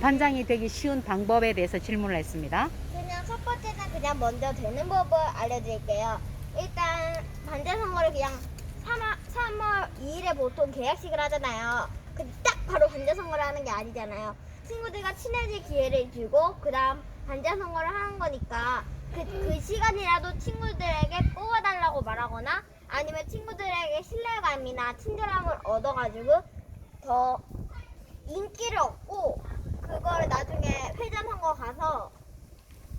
반장이 되기 쉬운 방법에 대해서 질문을 했습니다. 그냥 첫 번째는 그냥 먼저 되는 법을 알려드릴게요. 일단 반대 선거를 그냥 3월, 3월 2일에 보통 계약식을 하잖아요. 근데 딱 바로 반대 선거를 하는 게 아니잖아요. 친구들과 친해질 기회를 주고 그다음 반대 선거를 하는 거니까 그, 그 시간이라도 친구들에게 뽑아달라고 말하거나 아니면 친구들에게 신뢰감이나 친절함을 얻어가지고 더 인기를 얻고 그거를 나중에 회전 선거 가서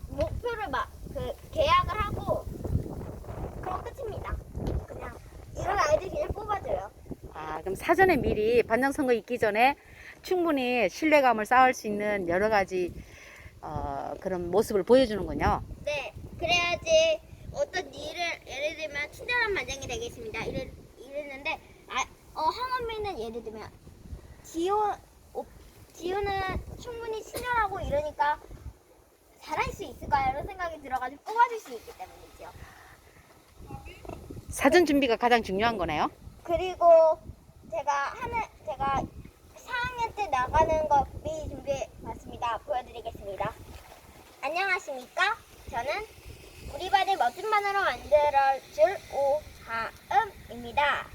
목표를 막 그 계약을 하고 그럼 끝입니다. 그냥 이런 아이들 그냥 뽑아줘요. 아, 그럼 사전에 미리 반장 선거 있기 전에 충분히 신뢰감을 쌓을 수 있는 여러 가지 어, 그런 모습을 보여주는군요. 네, 그래야지 어떤 일을 예를 들면 친절한 반장이 되겠습니다. 이랬, 이랬는데 아, 어, 황원미는 예를 들면 오, 지효는 충분히 친절하고 이러니까 잘할 수 있을까요? 이런 생각이 들어가지고 뽑아줄 수 있기 때문이죠. 사전 준비가 가장 중요한 거네요. 그리고 제가 하는 제가 4학년 때 나가는 거 미리 준비해 봤습니다. 보여드리겠습니다. 안녕하십니까? 저는 우리 반을 멋진 반으로 만들어줄 오하음입니다.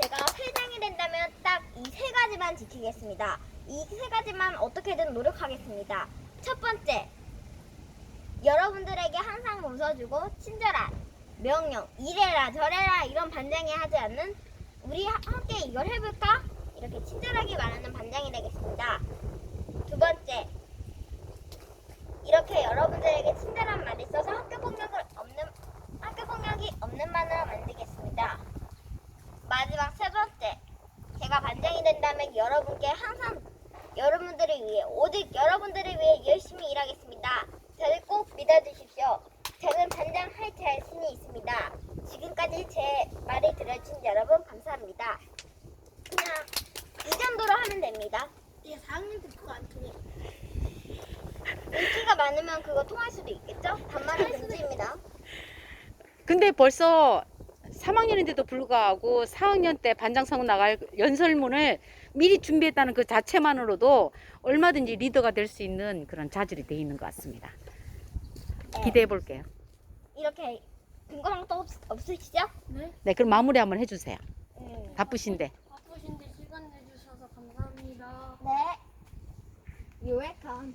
제가 회장이 된다면 딱 이 세 가지만 지키겠습니다. 이 세 가지만 어떻게든 노력하겠습니다. 첫 번째, 여러분들에게 항상 웃어주고 친절한 명령, 이래라 저래라 이런 반장이 하지 않는 우리 하- 함께 이걸 해볼까? 이렇게 친절하게 말하는 반장이 되겠습니다. 두 번째, 이렇게 여러분들에게 친절한 말이 있어서 학교 폭력을 없는 학교 폭력이 없는 반을 만들겠습니다. 마지막 세 번째, 제가 된다면 여러분께 항상 여러분들을 위해 오직 여러분들을 위해 열심히 일하겠습니다. 저를 꼭 믿어주십시오. 저는 반장 할 자신이 있습니다. 지금까지 제 말을 들어준 여러분 감사합니다. 그냥 이 정도로 하면 됩니다. 얘 4학년 때 그거 안 통해. 인기가 많으면 그거 통할 수도 있겠죠? 반말은 금지입니다. 근데 벌써 3학년인데도 불구하고 4학년 때 반장 선거 나갈 연설문을 미리 준비했다는 그 자체만으로도 얼마든지 리더가 될 수 있는 그런 자질이 돼 있는 것 같습니다. 기대해 볼게요. 이렇게 근거랑 또 없, 없으시죠? 네? 네, 그럼 마무리 한번 해주세요. 음. 바쁘신데. 바쁘신데 시간 내주셔서 감사합니다. 네. You're welcome.